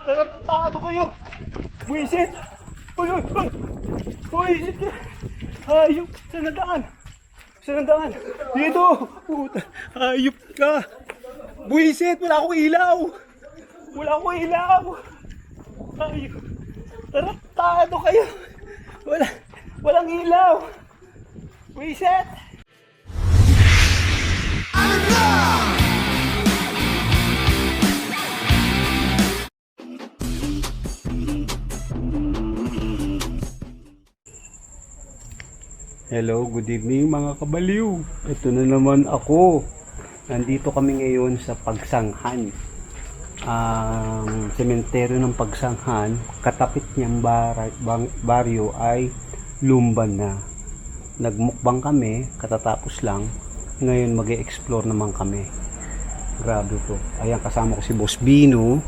Tarantado kayo! Buisit! Uy, uy, uy! Buisit! Hayop! Saan ang daan? Saan ang daan? Dito! Puta! Hayop ka! Buisit! Wala akong ilaw! Wala akong ilaw! Hayop! Tarantado kayo! Wala! Walang ilaw! Buisit! Hello, good evening mga kabaliw. Ito na naman ako. Nandito kami ngayon sa Pagsanghan. Ang sementeryo ng Pagsanghan, katapit niyang bar- bang- baryo ay Lumban na. Nagmukbang kami, katatapos lang. Ngayon mag explore naman kami. Grabe po. Ayan, kasama ko si Boss Bino.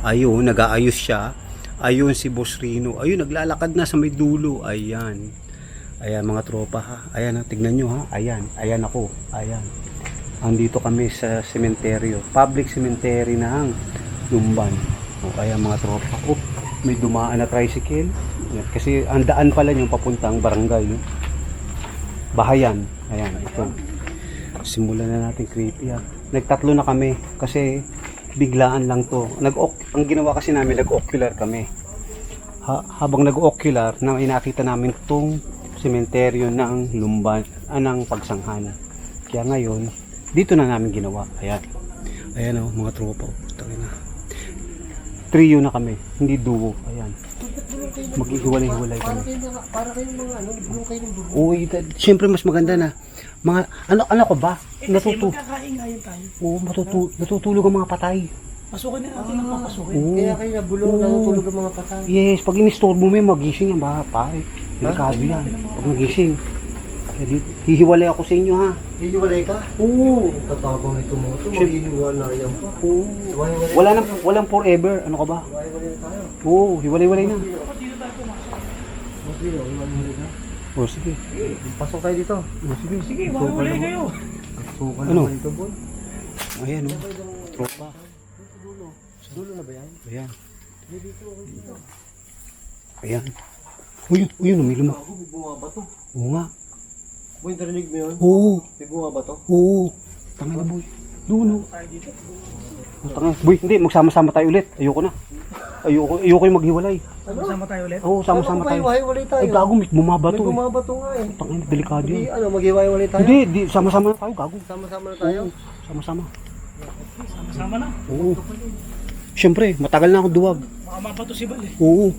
Ayun, nag-aayos siya. Ayun si Boss Rino. Ayun, naglalakad na sa may dulo. Ayan. Ayan mga tropa ha. Ayan tignan nyo ha. Ayan, ayan ako. Ayan. Andito kami sa sementeryo. Public cemetery ng Lumban. O ayan mga tropa. Oh, may dumaan na tricycle. Kasi ang daan pala yung papuntang barangay. No? Bahayan. Ayan, ito. Simulan na natin creepy ha. Nagtatlo na kami kasi biglaan lang to. Nag ang ginawa kasi namin nag-ocular kami. Ha, habang nag-ocular na inakita namin tong sementeryo ng Lumban, ah, ng Pagsanghan. Kaya ngayon, dito na namin ginawa. Ayan. Ayan o, mga tropa. oh. Tangina. Trio na kami, hindi duo. Ayan. Maghihiwalay-hiwalay kami. Para kayong mga ano, bulong kayo ng bulong. Uy, da- siyempre mas maganda na. Mga, ano, ano ko ba? Natutu Kakaingayin tayo. Oo, matutu natutulog ang mga patay. Pasukin na natin ang papasukin. Oo. Kaya kayo na bulong, Oo. natutulog ang mga patay. Yes, pag in-store mo may magising yan ba, pare. Delikado yan. Pag magising. Hihiwalay ako sa inyo ha. Hihiwalay ka? Oo. Tatabang ito mo. Ito, Shit. maghihiwalay yan pa. Oo. Wala nang, walang forever. Ano ka ba? Hiwalay-walay tayo. Oo, hiwalay-walay na. Hiwalay. O, sige. Pasok tayo dito. O, sige. Sige, wala kayo. Ano? Ayan o. Tropa. Dulo na ba yan? Ayan. Ayan. Uy, uy, may luma. Ako, may bumabato. Oo nga. Boy, narinig mo yun? Oo. May bumabato? Oo. Tangin na boy. Doon o. Oh, tangin. Boy, hindi. Magsama-sama tayo ulit. Ayoko na. Ayoko, ayoko yung maghiwalay. Sama tayo ulit. Oo, sama-sama tayo. Hiwalay tayo. Ay, gago, may bumabato May eh. bumabato nga eh. Tangin, delikado Hindi, yun. ano, maghiwalay tayo? Hindi, di, sama-sama na tayo, gago. Sama-sama na tayo? Oo, sama-sama. Sama na. Oo. Siyempre, matagal na ako duwag. Baka mapato si Bal eh. Oo.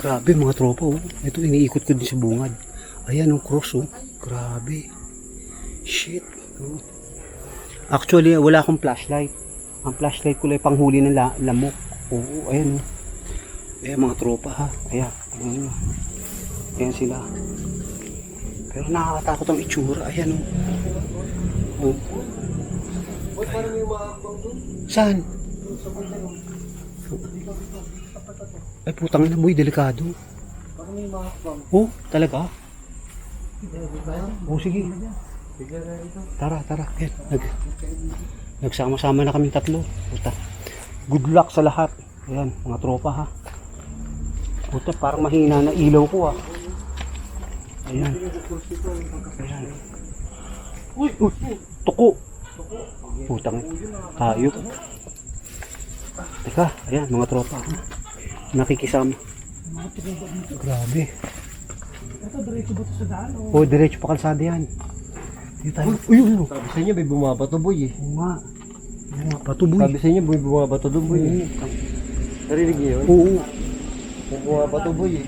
Grabe mga tropa oh. Ito iniikot ko din sa bungad. Ayan ang cross oh. Grabe. Shit. Oh. Actually, wala akong flashlight. Ang flashlight ko lang panghuli ng la- lamok. Oo, ayan oh. Ayan mga tropa ha. Ayan. Ayan, oh. ayan sila. Pero nakakatakot ang itsura. Ayan oh. Oh. Doon. Saan? Ay putang ina boy, delikado. Parang may umaakbang. Oh, talaga? Oh, sige. Tara, tara. Yan, nag, nagsama-sama na kami tatlo. Puta. Good luck sa lahat. Ayan, mga tropa ha. Puta, parang mahina na ilaw ko ah. Ayan. Ayan. Uy, uy, tuko. Putang hayop. Teka, ayan, mga tropa. Nakikisama. Grabe. Ito, diretso ba ito sa daan? O? Oh, diretso pa kalsada yan. Dito tayo. Uy, uy, uy. Sabi sa inyo, may bumabato boy eh. Oo nga, patuboy. Sabi sa inyo, may bumabato doon boy eh. Narinig niyo yun? Oo. May bumabato boy eh.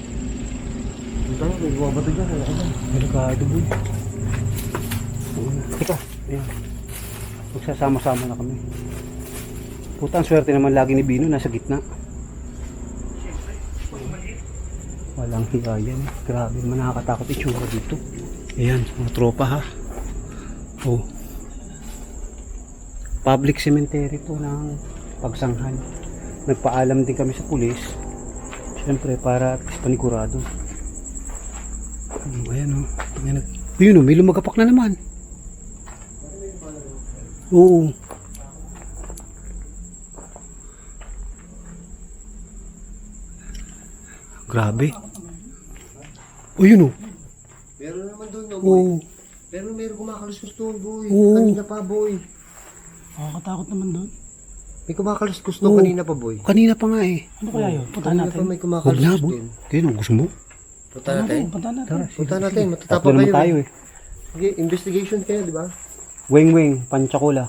Ito, may bumabato dyan. Ba? Delikado boy. Teka, ayan. Magsasama-sama na kami. Puta, ang swerte naman lagi ni Bino, nasa gitna. walang hiya yan. Grabe man nakakatakot itsura dito. Ayan mga tropa ha? Oh. Public cemetery to ng pagsanghan. Nagpaalam din kami sa pulis. Syempre para at panigurado. Hmm, oh, ayan oh. Ayan, yun oh may lumagapak na naman. Oo. Grabe. O yun oh. Meron naman doon, no, boy. Oo. Pero meron kumakaluskus doon, boy. Oo. Kanina pa, boy. Nakakatakot naman doon. May kumakaluskus doon Oo. kanina pa, boy. Kanina pa nga eh. Ano kaya yun? Punta Kanina natin. pa may Huwag na, kumakaluskus boy. din. Kaya nung gusto mo? Punta natin. Punta natin. Punta natin, Tatlo matatapang naman kayo. tayo eh. eh. Sige, investigation kayo, di ba? Weng weng, panchakula.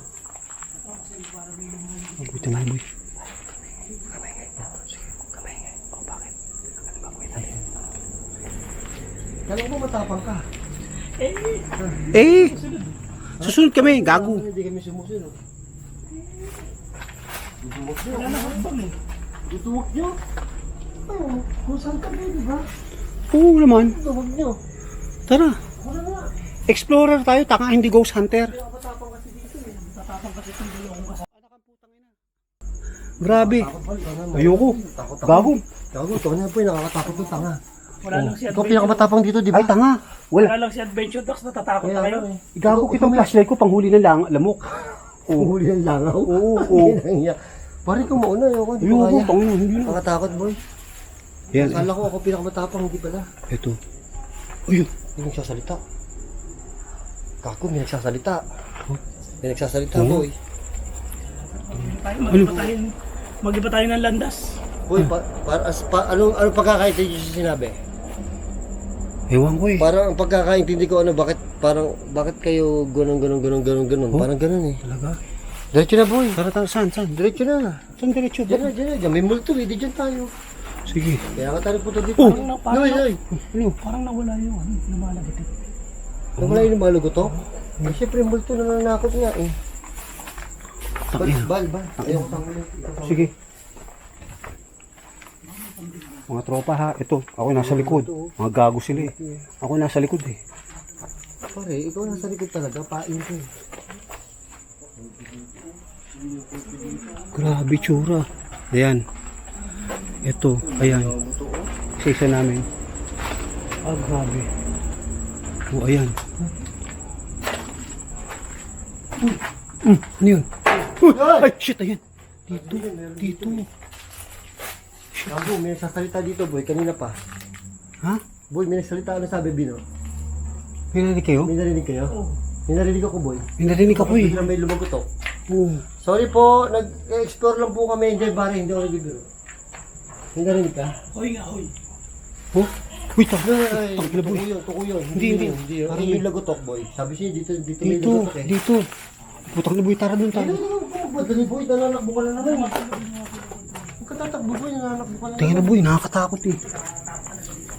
Mabuti na boy. Kala ko matapang ka. Eh! Susunod kami, gago. Hindi kami sumusunod. Duduwag nyo. Wala na hakbang eh. Duduwag nyo. Oo, kung saan ka ba, di ba? Oo naman. Duduwag nyo. Tara. Wala na. Explorer tayo, taka hindi ghost hunter. Grabe. Ayoko. Takot ako. Gago. Gago, ito na po yung nakakatakot ng tanga. Wala lang si Ikaw Adventure. pinakamatapang dito, di ba? Ay, tanga. Wala Wala. lang si Adventure Dogs. Natatakot na kayo. nga eh. Kitang flashlight ko, panghuli ng lang, lamok. Uhuli ng langaw. Oo, oo. Pare ko mauna, ayoko, hindi ko Ayoko, kaya. tangina, hindi na. Nakakatakot, boy. Yan, Akala ko ako pinakamatapang, hindi pala. ito. Ayun. Hindi nagsasalita. Kako, may nagsasalita. May nagsasalita, Oo. boy. Mag-iba tayo. Mag-iba tayo ng landas. Boy, pa, para, as, pa, anong, anong pagkakaintindi sa sinabi? Ewan ko eh. Parang ang pagkakaintindi ko, ano, bakit, parang, bakit kayo ganun, ganun, ganun, ganun, ganun? Oh? Parang ganun eh. Talaga? Diretso na, boy. Tara, tara, saan, saan? Diretso na. Saan diretso? Diyan na, diyan na. Diyan, may multo eh. Di dyan tayo. Sige. Kaya nga tayo punta dito. Oh! Parang, na, parang, Noy, na, noy. Ano? parang nawala yung ano, lumalagit eh. Nawala yung malugo to? Eh, syempre, multo na nanakot nga eh. Bal, bal, bal. Tangulin. Sige. Mga tropa ha, ito, ako nasa likod. Mga gago sila eh. Ako nasa likod eh. Pare, ikaw nasa likod talaga. Pain ko eh. Grabe tsura. Ayan. Ito, ayan. Isa-isa namin. Ah, grabe. Oh, ayan. Mm, ano yun? Uy, ay, shit, ayan. Dito, dito. Gago, may nagsasalita dito, boy. Kanina pa. Ha? Boy, may nagsalita. Ano sabi, Bino? May narinig kayo? May narinig kayo? May narinig ako, boy. May narinig ako eh. Biglang may lumagotok. Oo. Sorry po, nag-explore lang po kami. Hindi, pare, hindi ako nagbibiro. May narinig ka? Hoy nga, hoy. Oh, wait, ah. Ay, Tangina, boy. tuko yun, tuko yun. Hindi, hindi. yun, Hindi, yun. Parang Yung may- lagotok, boy. Sabi siya, dito, dito, may Dito, lagotok eh. dito. Putang na boy, tara dun Ano, tayo. ano, ano, ba't dali, boy? Nananakbo ka na naman. Huwag ka tatakbo, boy. Nananakbo ka na boy, nakakatakot eh.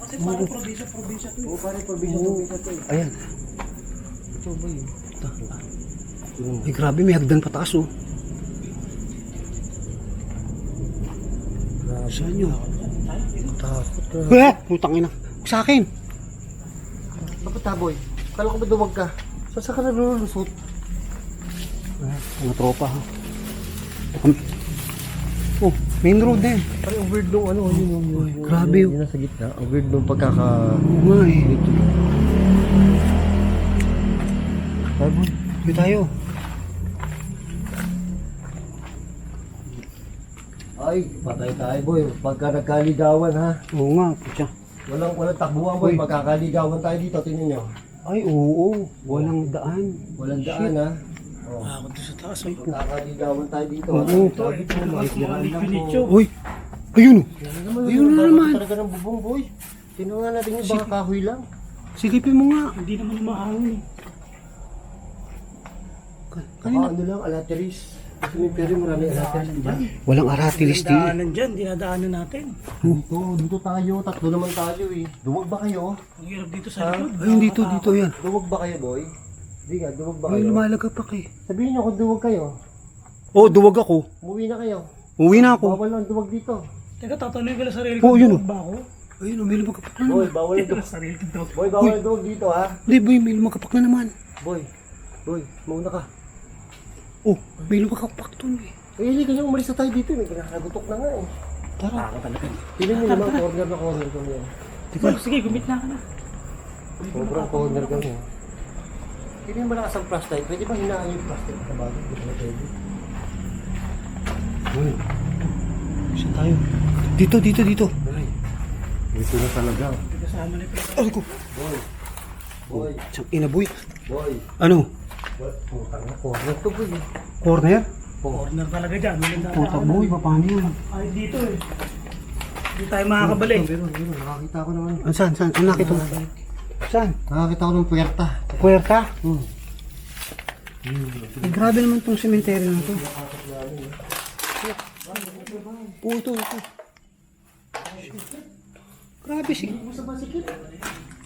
Kasi parang probinsya-probinsya to. Oo, pare, provision ng visa to eh. Ayan. Ito, boy. Ay, grabe, may hagdan pataas oh. Grabe. Saan yun? Takot ka. Eh, putang ina. Sa akin. Bakit ta, boy? Kala ko ba duwag ka? Saan sa ka nalululusot? Mga tropa ha. Kami. Oh, main road na yan. Pare, ang weird nung ano, yun yung... yung, yung grabe, Yung, yung nasa gitna. Ang weird nung pagkaka... Oo nga eh. Ay, boy. Dito tayo. Ay, patay tayo, boy. Pagka nagkaligawan, ha? Oo nga, putya. Walang, walang takbuhan, boy. Uy. Pagkakaligawan tayo dito, tingnan nyo. Ay, oo. Walang daan. Walang daan, ha? Oh. Ako to sa taas, hoy. Pagkakaligawan tayo dito, Oo. Pinityo. Uy, ayun oh. Naman, Ayun na naman. Talaga ng bubong, boy. Tingnan nga natin yung baka kahoy lang. Silipin mo nga. Hindi naman umahangin eh. Kanina. ano lang, alateris. Pero marami alateris, di ba? Walang aratilis din. Dinadaanan dyan, dinadaanan natin. Dito, dito tayo. Tatlo naman tayo eh. Duwag ba kayo? Ang hirap dito sa likod. Ayun, dito, dito yan. Duwag ba kayo, boy? Hindi nga, duwag ba Ay, kayo? lumalagapak eh. Sabihin nyo kung duwag kayo. Oh, duwag ako. Umuwi na kayo. Uwi na ako. Bawal ang duwag dito. Teka, tatanungin ko lang sarili Oo, ko. yun, duwag ba ako? Ayun oh, may lumagapak na Boy, naman. bawal ang Ito duwag. lang sarili ko. duwag. Boy, bawal ang duwag dito ha. Hindi, boy, may lumagapak na naman. Boy, boy, mauna ka. Oh, may lumagapak doon eh. Eh, hindi kanya umalis na tayo dito. May kinakagutok na nga eh. Tara. Tingnan nyo naman, corner na corner kami. eh. Oh, sige, gumit na ka na. Sobrang corner kami. Hindi mo malakas ang flashlight. Pwede ba hinaan yung flashlight sa bagay? Hindi pwede? Uy. Saan tayo? Dito, dito, dito. Ay, Dito na talaga. Kasama ni Pedro. Ay ko. Boy. Boy. Siyang inaboy. Boy. Ano? Boy. Putang na corner to boy. Corner? Corner talaga dyan. Puta boy, paano yan? Ay, dito eh. Hindi tayo makakabalik. Meron, meron. Nakakita ko naman. Saan, saan? Ano nakita mo? Saan? Nakakita ko ng puwerta. Puerta? Hmm. Eh, grabe naman tong cemetery na to. Oo, ito, ito. Grabe si...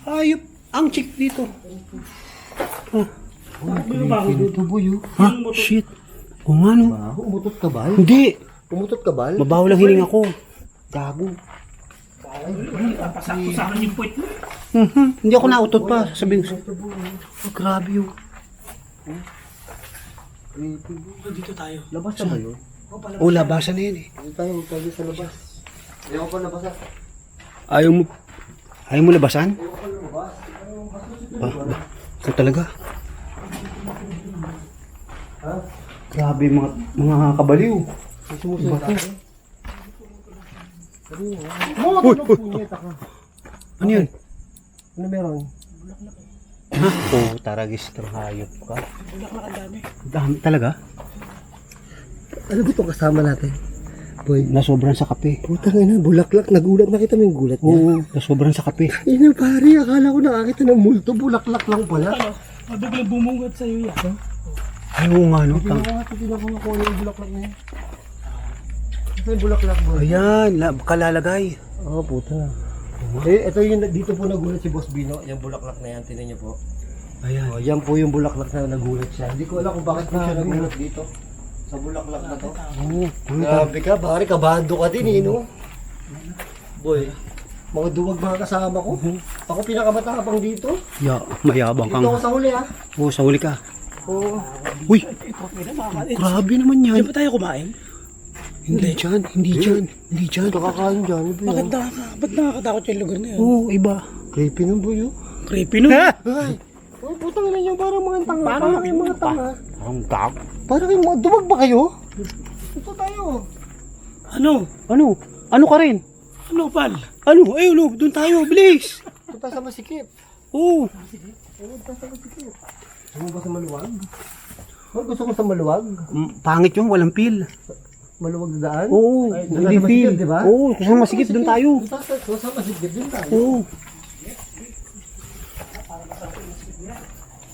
Ayop. Ang chick dito. Ito boy oh. Ha? Shit. Kung ano? Ah, umutot ka ba? Hindi. Umutot ka ba? Mabaho lang hininga ko. Gago. Pasakto sa akin yung point mo. Mhm. Hindi ako nautot pa. Sabihin ko. Oh, grabe yun. Dito tayo. Labas na ba yun? Oh, labasan na yun eh. Hindi tayo tayo sa labas. Ayaw ko pa labas. Ayaw mo... Ayaw mo labasan? Ba, ba, talaga. Ha? Grabe mga mga kabaliw. Sumusunod ako. Uy, uy, ka. Ano yun? Ano meron? Ha? Oh, taragis ng hayop ka. Bulaklak ang dami. Dami talaga? Ano ba itong kasama natin? Boy, Nasobran sa kape. putang ina, bulaklak. Nagulat. Nakita mo yung gulat niya? Oo, nasobran sa kape. Ina pare, akala ko nakakita ng multo. Bulaklak lang pala. Ano? Mabiglang bumungat sa'yo yan. Ay, oo nga, no? Tingnan Tang- ko nga, tingnan ko nga kung ano yung bulaklak niya. Ito yung bulaklak boy. Ayan, la, kalalagay. Oo, oh, puta. Eh, ito yung dito po nagulat si Boss Bino. Yung bulaklak na yan, tinan niyo po. Ayan. Oh, yan po yung bulaklak na nagulat siya. Hindi ko alam kung bakit po siya nagulat dito. Sa bulaklak na to. Oo. ta- Grabe ka, pare, kabado ka din eh, no? Boy, mga duwag mga kasama ko. Ako pinakamatapang dito. Ya, mayabang Dito kang. ako sa huli, ah. Oo, sa huli ka. Oo. Uy, grabe naman yan. Diyan ba tayo kumain? Hindi dyan, hindi dyan, hindi dyan. Ito kakain dyan. Ano ba Bakit yan? nakaka, ba't nakakatakot yung lugar na yun? Oo, iba. Creepy nun, boy, oh. Creepy no? Ay! Oh, putang ina niyo, parang mga tanga. Parang kayong mga tanga. Ang gag. Parang kayong mga duwag ba kayo? Ito tayo. Ano? Ano? Ano ka rin? Ano, pal? Ano? Ayun, no, doon tayo, bilis. Tayo sa masikip. Oo. Tayo sa masikip. Ano ba sa maluwag? Gusto ko sa maluwag. Mm, Pangit yung walang pil. Maluwag na daan? Oo, Ay, doon hindi sa masikip, di ba? Oo, kasi masikip doon tayo. Sa masikip din tayo. Oo.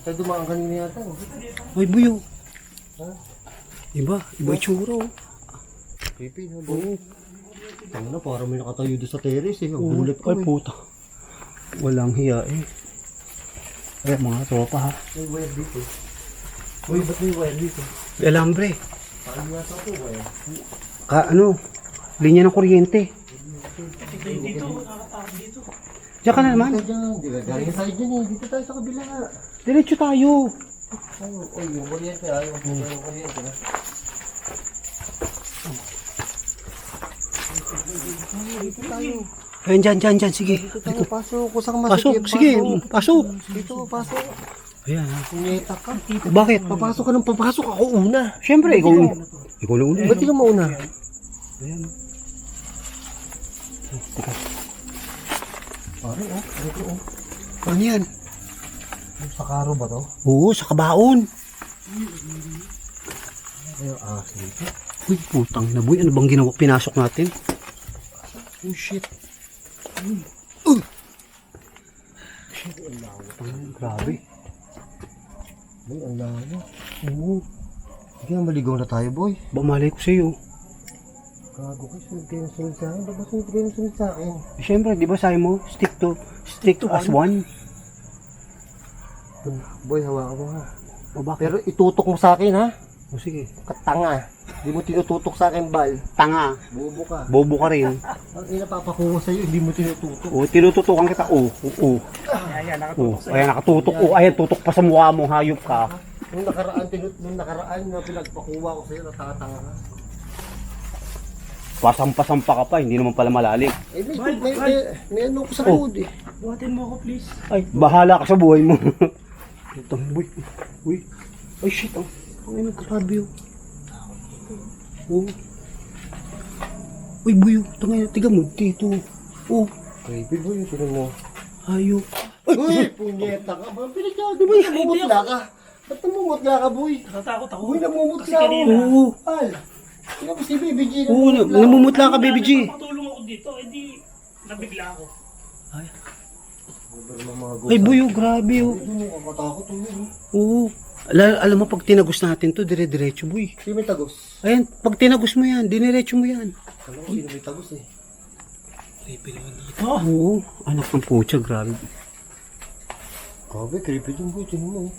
Tayo dumaan kanina yata. oh. Ay, buyo. Iba, iba itsura. oh. Creepy, no? Oo. Ano na, parang may nakatayo doon sa terrace eh. Ang gulat ko Ay, eh. puta. Walang hiya eh. Ay, mga tropa ha. May wire dito. Uy, ba't may wire dito? Alambre. Ka, ano? Linya ng kuryente. Dito, dito. Diyan ka na naman. Galing dyan eh. Dito tayo sa kabila. Diretso tayo. Ay, ay, yung kuryente. Ay, yung kuryente na. Dito tayo. Ayun, dyan, dyan, dyan. Sige. Dito tayo. Pasok. Kusang Pasok, masikip. sige. Pasok. Dito, pasok. Ayan. Punyeta ka. Bakit? Papasok ka ng papasok. Ako una. Siyempre, ikaw, ikaw na uli. Ba't di ka mauna? Ayan. Pare, oh. Dito, oh. Ano yan? Sa karo ba to? Oo, sa kabaon. Ay, ah, dito. Uy, putang na boy. Ano bang ginawa? Pinasok natin. Oh, shit. Grabe. Boy, ang layo. Oo. Hindi na maligaw na tayo, boy. Bamalay ko sa'yo. Gago kayo, sunod kayo sunod sa akin. Ba't ba sunod kayo ng sunod sa akin? Siyempre, di ba sabi mo? Stick to, stick to as one. Boy, hawakan mo ha. O bakit? Pero itutok mo sa akin ha. O sige. Katanga. Hindi mo tinututok sa akin, Bal. Tanga. Bobo ka. Bobo ka rin. Ang inapapakuha sa'yo, hindi mo tinututok. O, tinututukan kita. O, o, o. Ayan, O, ayan, nakatutok. O, ayan, tutok pa sa mukha mo. Hayop ka. Nung nakaraan, tinut nung nakaraan na pinagpakuha ko sa'yo, natatanga ka. Pasampa-sampa ka pa. Hindi naman pala malalim. Eh, may, Bal, may, Bal. may, may ano ko sa Oh. eh. Buhatin mo ako, please. Ay, bahala ka sa buhay mo. Ito, boy. Uy. Ay, shit. Oh. Ang ina, grabe oh. Oh. Uy, buyo. Ito nga, tiga mo. Dito. Oh. Creepy boy, tinan mo. Hayop. Uy, punyeta ka ba? Pinagyado mo, namumutla ka. Ba't namumutla ka, boy? Natatakot ako. Uy, namumutla Kasi ako. kanina, Oo. Al, sino ba si Baby G? Oo, na- namumutla ka, baby G. Patulong ako dito, edi nabigla ako. Ay, boy, oh, grabe, oh. Ito mo, kakatakot oh. Oo. Ala- alam mo, pag tinagos natin to, dire-diretso, boy. Sino may tagos? Ayan, pag tinagos mo yan, diniretso mo yan. Alam ko sino may tagos eh. Oh, Oo, anak ng pucha, grabe. Grabe, creepy dun boy, tinan mo.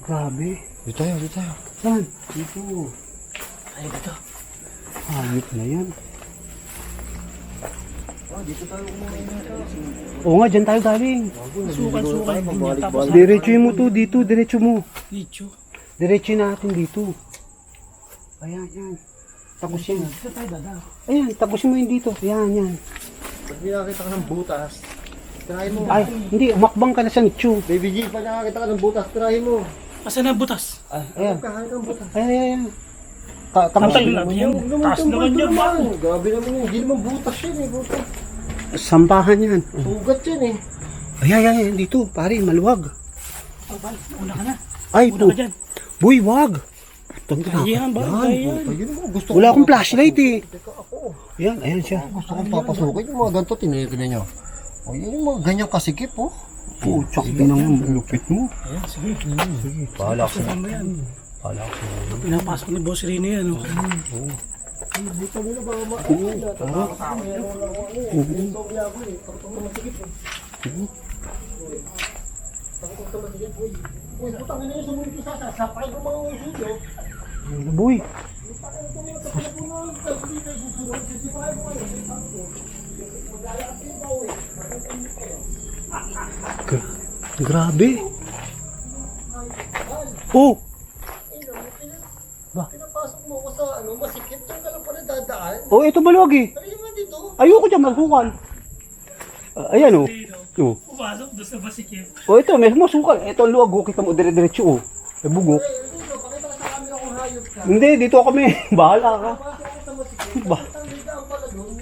Grabe. Dito tayo, dito tayo. Saan? Dito. ay dito. Hayop na yan. Dito tayo kumain na. Oo nga, dyan tayo galing. Sukan-sukan din yan. Tapos Diretso mo to, dito, diretso mo. Dicho. Diretso natin dito. Ayan, yan. Tagos yan. Dito tayo dada. Ayan, tagos mo yun dito. Yan, yan. Pag may nakakita ka ng butas, tirahin mo. Ay, hindi, umakbang ka na sa nicho. Baby G, pag nakakita ka ng butas, tirahin mo. Asan ang butas? Ayan, Kahan ka ng butas. ayan, ayan. ayan. Ta tagos Tayo natin naman Taas naman bulto yan, naman. bako. Grabe naman yun. Hindi naman butas yan eh. Butas. Sampahan yan. Tugat yan eh. Ayan, ayan, ayan, dito, pare, maluwag. Oh, bal, una ka na. Ay, Una po. ka dyan. Boy, wag. Putang ina. Ayan, bal, kaya yan. Ayun mo, gusto Wala akong flashlight eh. Teka ako. Ayan, ayan siya. Gusto kong papasukin yung mga ganito. Tinitin niyo. O yan yung mga ganyang kasikip oh. Puchak din ang lupit mo. Ayan, sige. Sige, mo yan? Bahala ka. Pinapasok ni Boss Rino yan. Oh. Buta mo na ba ma? Uy, putang ina yung sumunod ko sa sasapay ko mga yun. Ano, boy? Gra- Grabe. Oh, Pinapasok mo ko sa ano, masikip yung ka lang pala dadaan. oh ito baluwag eh. Pero yung dito, Ayoko dyan masukal. Ah, ayan oh. Oh. Pumasok doon sa basikip. Oh, ito, may masukal. Ito ang luwag oh. Kita mo dire-diretso oh. May bugok. dito, pakita ka sa camera kung hayop ka. Hindi, dito kami. Bahala ka. Sa masikip. Ba?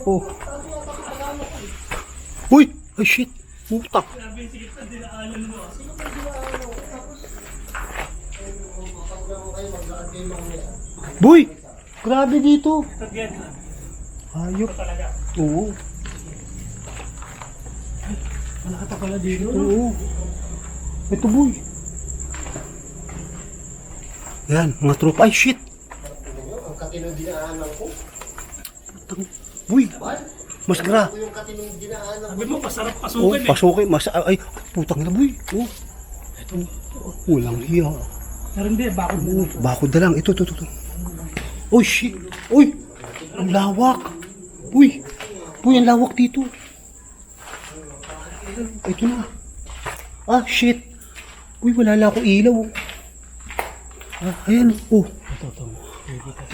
Oh. Eh. Uy! Ay shit! Putak! Grabe sikip na dinaanan mo. Sino ba ginaano? Tapos, eh, kapag mo kayo maglaan kayo mamaya. Boy! Grabe dito! Lang. Hayop. Oo. Malakata pala dito. Oo. Ito boy. Yan, mga tropa. Ay shit! Ang katinong dinaanan ko. Boy! Mas gra. Yung katinong dinaanan. Sabi mo, pasarap Oh, pasukin eh. pasukin. Mas, ay, putang na boy. Oh. Ito. Walang hiya. Pero hindi, bakit mo? Oh, bakod na lang. Ito, ito, ito. ito. Oh shit! Uy! Ang lawak! Uy! Uy, ang lawak dito. Ito na. Ah, shit! Uy, wala lang akong ilaw. oh. Ah, ayan. Oh. Ito, ito.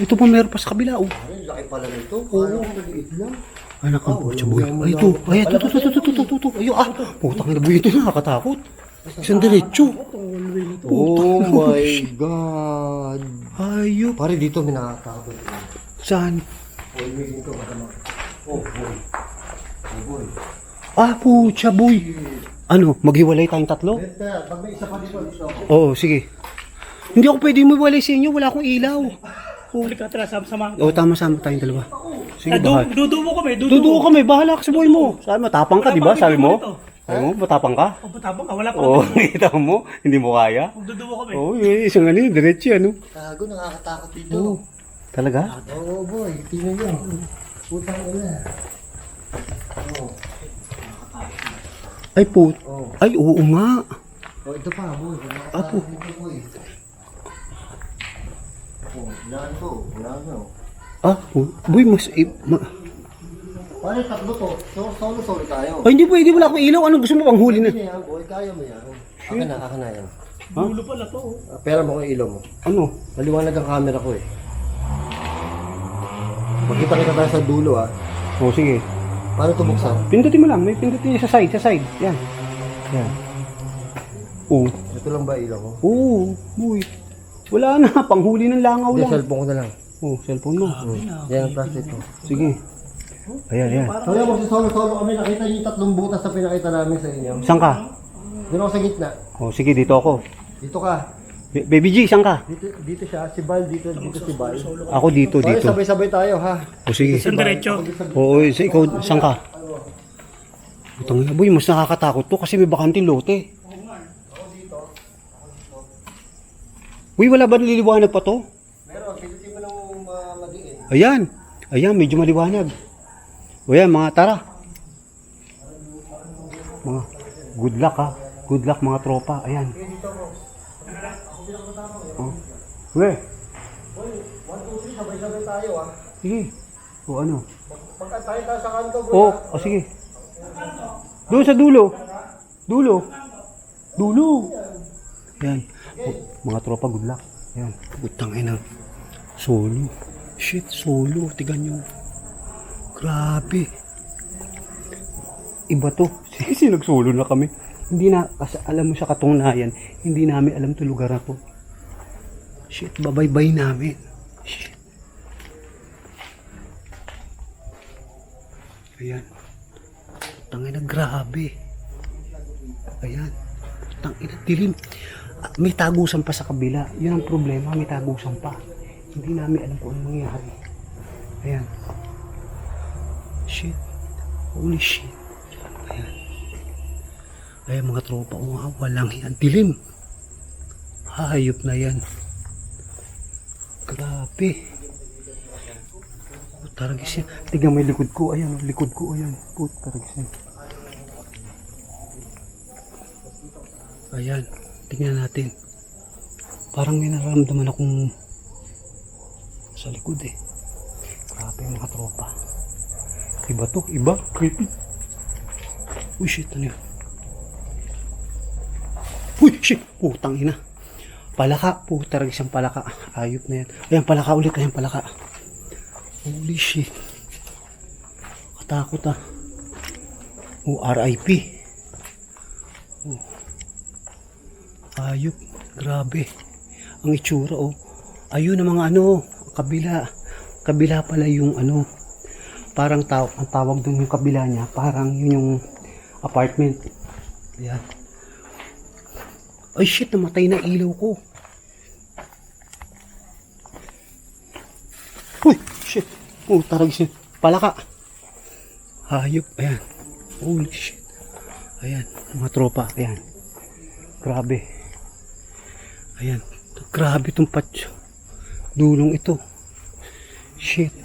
Ito pa meron pa sa kabila. Oh. Ay, laki pala nito. Oo. lang. Anak ng putya boy. Ay, ito. Ay, ito, ito, ito, ito, ito, ito, ito. Ayun, ah. Putang ina boy. Ito nakakatakot. Isang diretso. Oh my God. Ayop. Pare dito may nakakatakot. Saan? Oh, may dito matama. Oh, boy. Oh, boy. Ah, putya boy. Ano, maghiwalay tayong tatlo? Pag may isa pa dito, gusto. Oo, sige. Hindi ako pwede maghiwalay sa inyo. Wala akong ilaw. Huli ka tara, sama-sama. Oo, tama-sama tayong dalawa. Sige, Ah, du bahal. dudubo kami, dudubo. Duduko kami. Bahala ka sa buhay mo. Sabi mo, matapang ka, di ba? Sabi mo? Ito. Sabi mo, matapang ka? O, patapang ka, wala pa Oo, kami. kita mo. Hindi mo kaya. Dudubo kami. Oo, yun, isang ano yun, diretso ano. Tago, nakakatakot dito. Oo. Talaga? Oo, boy. Tingnan nyo. Putang ina. Oo. Ay, po. Oh. Ay, oo nga. Oh, ito pa, boy. Apo. Dito, boy. Oh, yan to. Yan to. Ah, oh, boy, mas... Eh, ma- Pare, tatlo to. So, solo, solo tayo. Ay, hindi pwede. Wala akong ilaw. Ano gusto mo pang huli na? Hindi yan, boy. Kaya mo yan. Akin na, akin na yan. Dulo pala to. oh. Ah, Pera mo kung ilaw mo. Ano? Maliwanag ang camera ko eh. Magkita kita tayo sa dulo ah. Oh, sige. Paano ito buksan? Pindutin mo lang. May pindutin sa side, sa side. Yan. Yan. Oo. Ito lang ba ilaw ko? Oo, boy. Wala na. Panghuli ng langaw Hindi, lang. cellphone ko na lang. Oh, cellphone mo. Yan ang plastic ko. Sige. Ayan, ayan. So yan, magsisolo-solo kami. Nakita niyo yung tatlong butas na pinakita namin sa inyo. Saan ka? Doon ako sa gitna. Oh, sige, dito ako. Dito ka. Ba- Baby G, saan ka? Dito, dito siya. Si Bal, dito, dito si Bal. Ako dito, Okay, dito. sabay-sabay tayo ha. O sige. Isang diretso. Oo, isa ikaw, saan ka? Utang na, boy, mas nakakatakot to kasi may bakanting lote. Uy, wala ba nililiwanag pa to? Meron, pinutin mo ng uh, madiin. Ayan. Ayan, medyo maliwanag. O mga tara. Mga, good luck ha. Good luck mga tropa. Ayan. Oh. We, 1, 2, 3, sabay-sabay tayo ha. sige. O ano? Pagka tayo tayo sa kanto bro. O, o sige. Doon sa dulo. Dulo. Dulo. Yan. O, mga tropa, good luck. Yan. Utang ina. Solo. Shit, solo. Tigan nyo. Grabe. Iba to. Kasi nagsolo na kami. Hindi na, kasi alam mo sa katungnayan, hindi namin alam to lugar na to. Shit, babaybay namin. Shit. Ayan. Tangina, grabe. Ayan. Tangina, dilim. Ah, May tagusan pa sa kabila. Yun ang problema, may tagusan pa. Hindi namin alam kung anong mangyari. Ayan. Holy shit. Ayan. Ayan mga tropa, oh, ah, walang yan. Dilim. Hayop na yan. Grabe. Taragis yan. Tignan mo yung likod ko. Ayan, ang likod ko. Ayan. Put, taragis yan. Ayan. Tingnan natin. Parang may nararamdaman akong sa likod eh. Grabe mga tropa. Iba to. Iba. Creepy. Uy, shit. Ano yun? Uy, shit. Putang ina. Palaka. Puta, taragis ang palaka. Ayop na yan. Ayan, palaka ulit. Ayan, palaka. Holy shit. Katakot ah. Oh, RIP. Oh. Ayop. Grabe. Ang itsura oh. Ayun ang mga ano. Kabila. Kabila pala yung ano. Parang taw ang tawag doon yung kabila niya. Parang yun yung apartment. Ayan. Ay shit, namatay na ilaw ko. Uy, shit. Oh, tarag siya. Palaka. Hayop. Ayan. Holy shit. Ayan. Mga tropa. Ayan. Grabe. Ayan. Grabe itong patch. Dulong ito. Shit.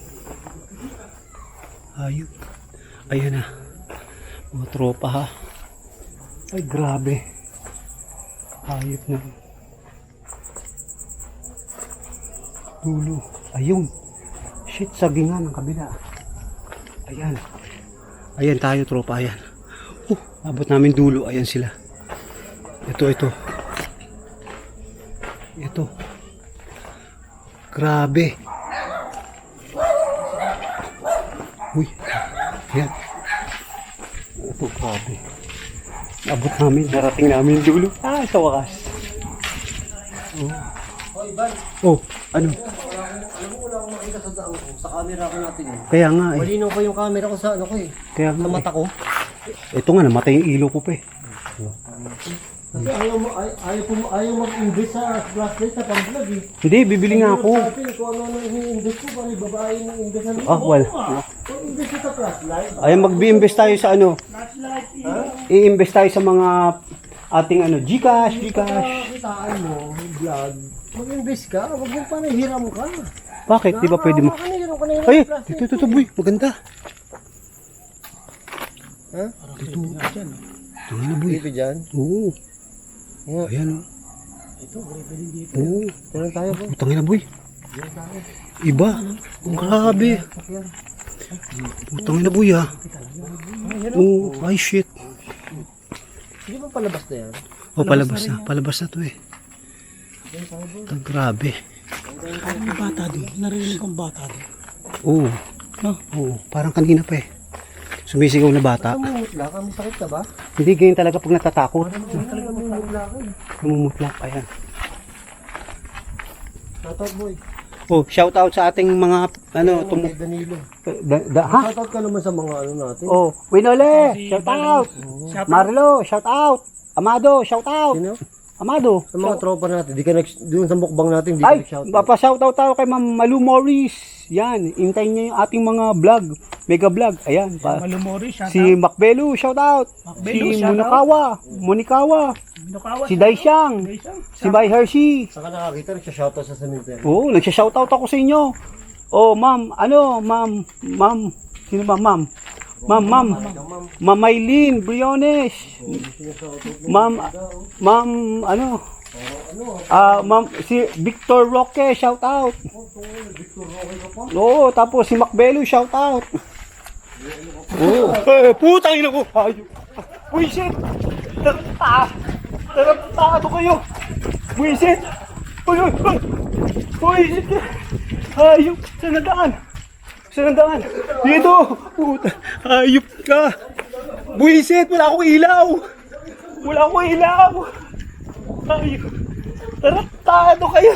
Hayop. Ayan na. Mga tropa ha. Ay, grabe. Hayop na. Dulo. Ayun. Shit, sagingan ng kabila. Ayan. Ayan tayo, tropa. Ayan. Oh, abot namin dulo. Ayan sila. Ito, ito. Ito. Grabe. Uy. Ayan. Ito, grabe. Abot namin. Narating namin yung dulo. Ah, sa wakas. Bal. Oh, ano? Alam mo, wala akong makita sa daan ko. Sa camera ko natin eh. Kaya nga eh. Malinaw pa yung camera ko sa ano ko eh. Kaya Sa nga eh. mata ko. Ito nga, namatay yung ilo ko pa eh. Kasi ayaw mo, ay, ayaw, mo, ayaw mag-invest sa flashlight sa pang-vlog eh. Hindi, bibili nga ako. Sa akin, kung ano ano ini-invest ko, parang babae yung invest na Ah, wala. Kung invest ko sa flashlight, Ay, mag-invest tayo sa ano. Flashlight. I-invest tayo sa mga ating ano, Gcash, Gcash. kitaan mo, vlog, mag-invest ka, wag mo pa nahiram ka. Bakit? Di ba pwede mo? Na, na Ay, plastic. dito, dito, boy. Maganda. Ha? Dito. Tangin na, boy. Dito dyan. Oo. Yeah. Ayan, oh. Ito, grabe din dito. Oo. Meron tayo po. Tangin na, boy. Iba. Ang grabe. Tangin na, boy, ah. Oo. Ay, shit. Hindi ba palabas na yan? Oh, palabas na. Palabas na to, eh. Ang grabe. May bata doon. Narinig kong bata doon. Oo. No? Oo. Parang kanina pa, eh. Sumisigaw na bata. Namumutla ka, may sakit ka ba? Hindi ganyan talaga pag natatakot. Talaga ka eh. Namumutlak. Ayan. Shoutout boy. Oh, shout out sa ating mga ano, tum Kay Danilo. da, da, ha? Shoutout ka naman sa mga ano natin. Oh, Winole, Si shout out. Shout out. Marlo, shout out. Amado, shout out. Sino? Amado. Sa mga tropa natin. Di ka nag, doon sa mukbang natin, di ka Ay, nag-shoutout. papashoutout tayo kay Ma'am Malu Morris. Yan, intayin niyo yung ating mga vlog, mega vlog. Ayan, pa. Malumori, shout Si Macbelu, shout out. Macbelu, si shout out. Munakawa, Munikawa. Binukawa. Si Daishang. Daishang. Si Bay Hershey. Saka nakakita, nagsha-shoutout sa cemetery. Oo, nagsha-shoutout ako sa inyo. Oh, ma'am, ano, ma'am, ma'am, sino ba, ma'am? Ma'am, ma'am, Ma'am Maylin Briones. Ma'am, ma'am, ano? Ah, ma'am, si Victor Roque, shout out. Oo, tapos si Macbelo, shout out. Oo. Eh, putang ina ko. Ayun. Buisit. Ah, taraptado kayo. Uy, uy, uy. Buisit. Ayun, saan ang daan? Dito. Puta, ayup ka. Buisit, wala akong ilaw. Wala akong ilaw. Ayup. Taraptado kayo.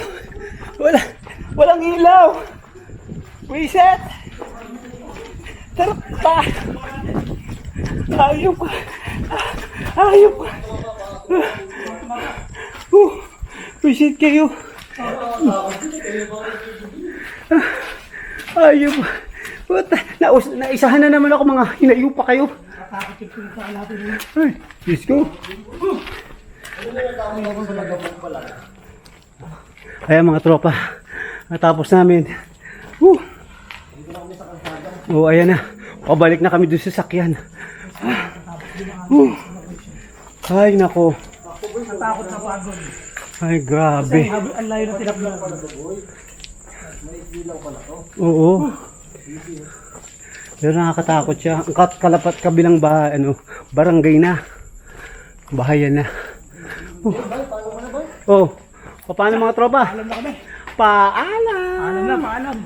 Wala, walang ilaw. Buisit. Tarapta. Ayup ka. Ayup ka. Uh, Buisit kayo. Ayup. Puta, naus, naisahan na naman ako mga hinayo pa kayo. Ay, Diyos ko. Ayan mga tropa. Natapos namin. Woo. Oh, ayan na. Pabalik na kami doon sa sakyan. Woo. Ay, nako. Takot na pagod. Ay, grabe. Ang layo na tinakbo. Oo. Pero nakakatakot siya. Ang kat kalapat kabilang ba, ano, barangay na. Bahayan na. Oh. oh. Paano mga tropa? Alam na kami. Paalam! Alam na, paalam.